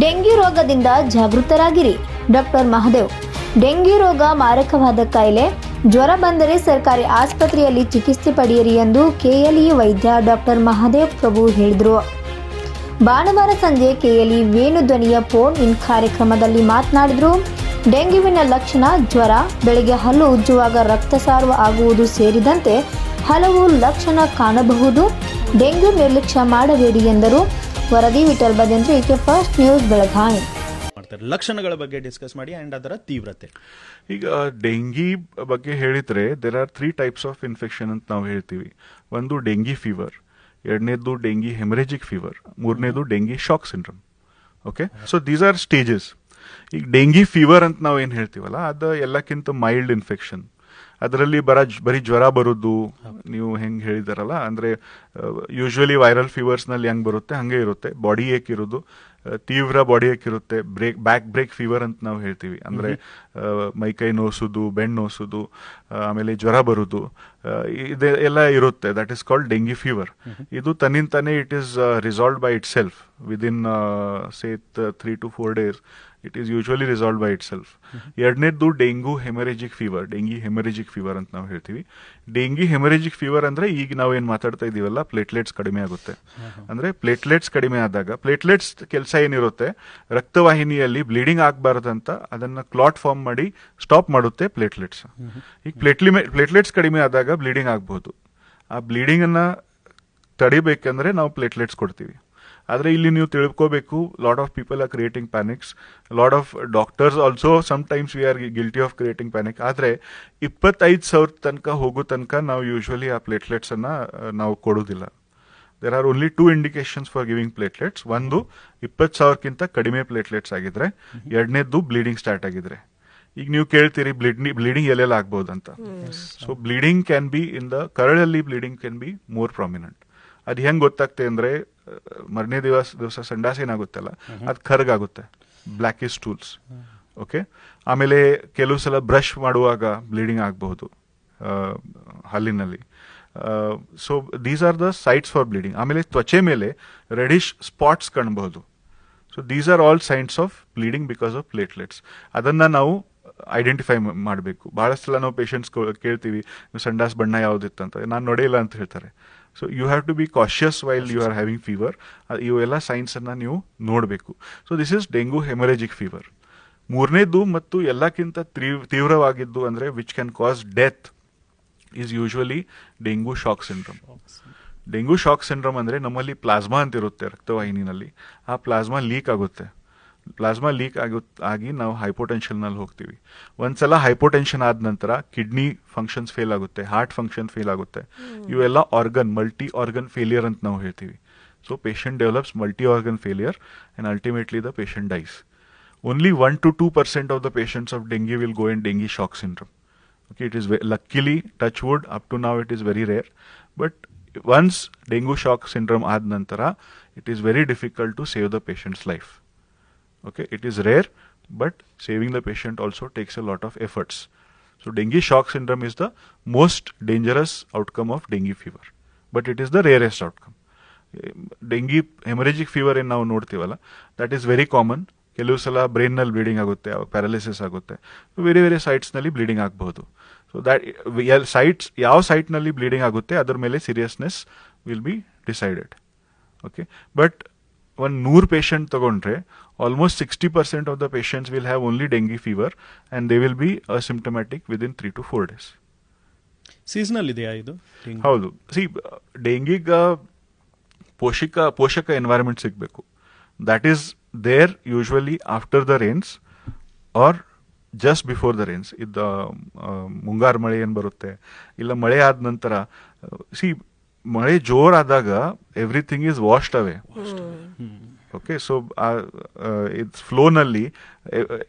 Dengue ರೋಗದಿಂದ ಜಾಗೃತರಾಗಿರಿ. Doctor Mahadev, dengue ರೋಗ ಮಾರಕವಾದ ಕಾಯಿಲೆ, ಜ್ವರ ಬಂದರೆ ಸರ್ಕಾರಿ ಆಸ್ಪತ್ರೆಯಲ್ಲಿ ಚಿಕಿತ್ಸೆ ಪಡೆಯಿರಿ ಎಂದು ಕೆಎಲ್ಇ ವೈದ್ಯ ಡಾಕ್ಟರ್ ಮಹದೇವ್ ಪ್ರಭು ಹೇಳಿದರು. ಭಾನುವಾರ ಸಂಜೆ ಕೆಎಲ್ಇ ವೇಣುಧ್ವನಿಯ ಫೋನ್ ಇನ್ ಕಾರ್ಯಕ್ರಮದಲ್ಲಿ ಮಾತನಾಡಿದರು. ಡೆಂಗ್ಯೂವಿನ ಲಕ್ಷಣ ಜ್ವರ, ಬೆಳಗ್ಗೆ ಹಲ್ಲು ಉಜ್ಜುವಾಗ ರಕ್ತಸಾರುವ ಆಗುವುದು ಸೇರಿದಂತೆ ಹಲವು ಲಕ್ಷಣ ಕಾಣಬಹುದು. ಡೆಂಗ್ಯೂ ನಿರ್ಲಕ್ಷ್ಯ ಮಾಡಬೇಡಿ ಎಂದರು. ವರದಿ Vittal Bhajantri K first news Belagavi. ಮಾಡ್ತಾರೆ. ಲಕ್ಷಣಗಳ ಬಗ್ಗೆ ಡಿಸ್ಕಸ್ ಮಾಡಿ ಅಂಡ್ ಅದರ ತೀವ್ರತೆ. ಈಗ ಡೆಂಗಿ ಬಗ್ಗೆ ಹೇಳಿದ್ರೆ there are three types of infection ಅಂತ ನಾವು ಹೇಳ್ತೀವಿ. ಒಂದು ಡೆಂಗಿ ಫೀವರ್ ಎರಡನೇದು ಡೆಂಗಿ ಹೆಮರೇಜಿಕ್ ಫೀವರ್ ಮೂರನೇದು dengue shock syndrome okay so these are stages ಈಗ ಡೆಂಗಿ ಫೀವರ್ ಅಂತ ನಾವು ಏನು ಹೇಳ್ತೀವಲ್ಲ ಅದು ಎಲ್ಲಕ್ಕಿಂತ ಮೈಲ್ಡ್ ಇನ್ಫೆಕ್ಷನ್ ಅದರಲ್ಲಿ ಬರ ಬರೀ ಜ್ವರ ಬರೋದು ನೀವು ಹೆಂಗೆ ಹೇಳಿದಾರಲ್ಲ ಅಂದರೆ ಯೂಶ್ವಲಿ ವೈರಲ್ ಫೀವರ್ಸ್ನಲ್ಲಿ ಹೆಂಗೆ ಹೆಂಗ್ ಬರುತ್ತೆ ಹಂಗೆ ಇರುತ್ತೆ. ಬಾಡಿ ಏಕ್ ಇರೋದು. ತೀವ್ರ ಬಾಡಿ ಏಕ್ ಇರುತ್ತೆ ಬ್ರೇಕ್ ಬ್ಯಾಕ್ ಬ್ರೇಕ್ ಫೀವರ್ ಅಂತ ನಾವು ಹೇಳ್ತೀವಿ. ಅಂದ್ರೆ ಮೈ ಮೈಕೈ ನೋಸುದು ಬೆಣ್ಣು ನೋಸುದು ಆಮೇಲೆ ಜ್ವರ ಬರೋದು ಇದೆ ಎಲ್ಲ ಇರುತ್ತೆ. That is called dengue fever ಇದು ತನ್ನಿಂತಾನೆ it is resolve by itself within say three to four days it is usually resolve by itself ಎರಡನೇದ್ದು dengue haemorrhagic fever dengue haemorrhagic fever ಅಂತ ನಾವು ಹೇಳ್ತೀವಿ. ಡೆಂಗಿ ಹೆಮರೇಜಿಕ್ ಫೀವರ್ ಅಂದ್ರೆ ಈಗ ನಾವು ಏನು ಮಾತಾಡ್ತಾ ಇದೀವಲ್ಲ ಪ್ಲೇಟ್ಲೆಟ್ಸ್ ಕಡಿಮೆ ಆಗುತ್ತೆ. ಅಂದ್ರೆ ಪ್ಲೇಟ್ಲೆಟ್ಸ್ ಕಡಿಮೆ ಆದಾಗ ಪ್ಲೇಟ್ಲೆಟ್ಸ್ ಕೆಲಸ ಏನಿರುತ್ತೆ ರಕ್ತವಾಹಿನಿಯಲ್ಲಿ ಬ್ಲೀಡಿಂಗ್ ಅಂತ ಅದನ್ನ ಕ್ಲಾಟ್ ಫಾರ್ಮ್ ಮಾಡಿ ಸ್ಟಾಪ್ ಮಾಡುತ್ತೆ ಪ್ಲೇಟ್ಲೆಟ್ಸ್ ಈಗ ಪ್ಲೇಟ್ಲಿ ಪ್ಲೇಟ್ಲೆಟ್ಸ್ ಕಡಿಮೆ ಆದಾಗ ಬ್ಲೀಡಿಂಗ್ ಆಗ್ಬಹುದು ಆ ಬ್ಲೀಡಿಂಗನ್ನು ಅನ್ನ ತಡಿಬೇಕಂದ್ರೆ ನಾವು ಪ್ಲೇಟ್ಲೆಟ್ಸ್ ಕೊಡ್ತೀವಿ. ಆದರೆ ಇಲ್ಲಿ ನೀವು ತಿಳ್ಕೋಬೇಕು lot of people are creating panics lot of doctors also sometimes we are guilty of creating panic ಆದರೆ ಇಪ್ಪತ್ತೈದು ಸಾವಿರ ತನಕ ಹೋಗೋ ತನಕ ನಾವು ಯೂಶ್ವಲಿ ಆ ಪ್ಲೇಟ್ಲೆಟ್ಸನ್ನು ಅನ್ನ ನಾವು ಕೊಡೋದಿಲ್ಲ. There are only two indications for giving platelets ಒಂದು ಇಪ್ಪತ್ತು ಸಾವಿರಕ್ಕಿಂತ ಕಡಿಮೆ ಪ್ಲೇಟ್ಲೆಟ್ಸ್ ಆಗಿದ್ರೆ ಎರಡನೇದ್ದು ಬ್ಲೀಡಿಂಗ್ ಸ್ಟಾರ್ಟ್ ಆಗಿದ್ರೆ. ಈಗ ನೀವು ಕೇಳ್ತೀರಿ ಬ್ಲೀಡಿಂಗ್ ಎಲ್ಲೆಲ್ಲ ಆಗ್ಬಹುದು ಅಂತ. So bleeding can be in the ಕರಳಲ್ಲಿ bleeding can be more prominent ಅದು ಹೆಂಗ್ ಗೊತ್ತಾಗ್ತದೆ ಅಂದ್ರೆ ಮರನೇ ದಿವಸ ದಿವಸ ಸಂಡಾಸ ಏನಾಗುತ್ತಲ್ಲ ಅದು ಕರ್ಗಾಗುತ್ತೆ. ಬ್ಲ್ಯಾಕ್ ಇಸ್ ಟೂಲ್ಸ್ ಓಕೆ ಆಮೇಲೆ ಕೆಲವು ಸಲ ಬ್ರಷ್ ಮಾಡುವಾಗ ಬ್ಲೀಡಿಂಗ್ ಆಗಬಹುದು ಹಲ್ಲಿನಲ್ಲಿ. So these are the sites for bleeding ಆಮೇಲೆ ತ್ವಚೆ ಮೇಲೆ ರೆಡಿಶ್ ಸ್ಪಾಟ್ಸ್ ಕಾಣಬಹುದು. So these are all signs of bleeding because of platelets ಅದನ್ನ ನಾವು ಐಡೆಂಟಿಫೈ ಮಾಡಬೇಕು. ಬಹಳಷ್ಟು ಸಲ ನಾವು ಪೇಷಂಟ್ಸ್ ಕೇಳ್ತೀವಿ ಸಂಡಾಸ್ ಬಣ್ಣ ಯಾವ್ದಿತ್ತಂತ? ನಾನು ನೋಡಿಲ್ಲ ಅಂತ ಹೇಳ್ತಾರೆ. So you have to be cautious while you are having fever ಇವೆಲ್ಲ ಸೈನ್ಸನ್ನು ನೀವು ನೋಡಬೇಕು. So this is dengue haemorrhagic fever ಮೂರನೇದು ಮತ್ತು ಎಲ್ಲಕ್ಕಿಂತ ತೀವ್- ತೀವ್ರವಾಗಿದ್ದು ಅಂದರೆ which can cause death is usually dengue shock syndrome dengue shock syndrome ಅಂದರೆ ನಮ್ಮಲ್ಲಿ ಪ್ಲಾಸ್ಮಾ ಅಂತ ಇರುತ್ತೆ ರಕ್ತವಾಹಿನಿನಲ್ಲಿ. ಆ ಪ್ಲಾಸ್ಮಾ ಲೀಕ್ ಆಗುತ್ತೆ. ಪ್ಲಾಸ್ಮಾ ಲೀಕ್ ಆಗಿ ಆಗಿ ನಾವು ಹೈಪೋಟೆನ್ಷನ್ನಲ್ಲಿ ಹೋಗ್ತೀವಿ. ಒಂದ್ಸಲ ಹೈಪೋಟೆನ್ಷನ್ ಆದ ನಂತರ ಕಿಡ್ನಿ ಫಂಕ್ಷನ್ಸ್ ಫೇಲ್ ಆಗುತ್ತೆ ಹಾರ್ಟ್ ಫಂಕ್ಷನ್ ಫೇಲ್ ಆಗುತ್ತೆ. ಇವೆಲ್ಲ ಆರ್ಗನ್ ಮಲ್ಟಿ ಆರ್ಗನ್ ಫೇಲಿಯರ್ ಅಂತ ನಾವು ಹೇಳ್ತೀವಿ. So patient develops multi organ failure and ultimately the patient dies only 1 to 2 percent of the patients of dengue will go in dengue shock syndrome. okay it is ve- luckily touch wood up to now it is very rare but once dengue shock syndrome ad nantara it is very difficult to save the patient's life okay it is rare but saving the patient also takes a lot of efforts so dengue shock syndrome is the most dangerous outcome of dengue fever but it is the rarest outcome dengue haemorrhagic fever ಏನು ನಾವು ನೋಡ್ತೀವಲ್ಲ that is very common ಕೆಲವು ಸಲ ಬ್ರೈನ್ನಲ್ಲಿ bleeding ಆಗುತ್ತೆ paralysis ಆಗುತ್ತೆ. ಬೇರೆ ಬೇರೆ ಸೈಟ್ಸ್ನಲ್ಲಿ ಬ್ಲೀಡಿಂಗ್ ಆಗಬಹುದು ಸೊ ದಟ್ ಸೈಟ್ಸ್ ಯಾವ ಸೈಟ್ನಲ್ಲಿ ಬ್ಲೀಡಿಂಗ್ ಆಗುತ್ತೆ ಅದರ ಮೇಲೆ seriousness will be decided. Okay? But ಒಂದು ನೂರು ಪೇಷಂಟ್ ತಗೊಂಡ್ರೆ almost sixty percent of the patients will have only dengue fever and they will be asymptomatic within three to four days. Seasonal ಇದೆಯಾ ಇದು? ಹೌದು. ಸಿ ಡೆಂಗಿಗ ಪೋಷಕ ಪೋಷಕ ಎನ್ವೈರನ್ಮೆಂಟ್ ಸಿಗಬೇಕು. That is there usually after the rains or just before the rains ಇದ್ದ ಮುಂಗಾರು ಮಳೆ ಏನು ಬರುತ್ತೆ? ಇಲ್ಲ ಮಳೆ ಆದ ನಂತರ ಸಿ ಮಳೆ ಜೋರಾದಾಗ everything is washed away okay so it's ಫ್ಲೋನಲ್ಲಿ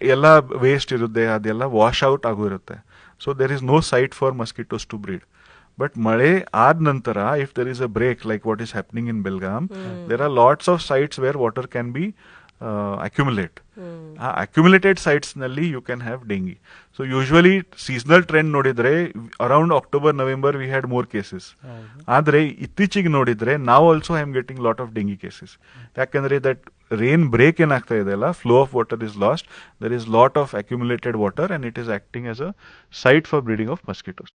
ಎಲ್ಲ ವೇಸ್ಟ್ ಇರುತ್ತೆ ಅದೆಲ್ಲ ವಾಶ್ ಔಟ್ ಆಗಿರುತ್ತೆ so there is no site for mosquitoes to breed but ಮಳೆ ಆದ ನಂತರ if there is a break like what is happening in Belgaum there are lots of sites where water can be accumulate a accumulated ಸೈಟ್ಸ್ನಲ್ಲಿ you can have dengue so usually seasonal trend ನೋಡಿದ್ರೆ around October November we had more cases ಆದ್ರೆ ಇತ್ತೀಚೆಗೆ ನೋಡಿದ್ರೆ ನಾವು also I am getting lot of dengue cases ಯಾಕಂದ್ರೆ that rain break ಏನಾಗ್ತಾ ಇದೆ ಅಲ್ಲ? Flow of water is lost there is lot of accumulated water and it is acting as a site for breeding of mosquitoes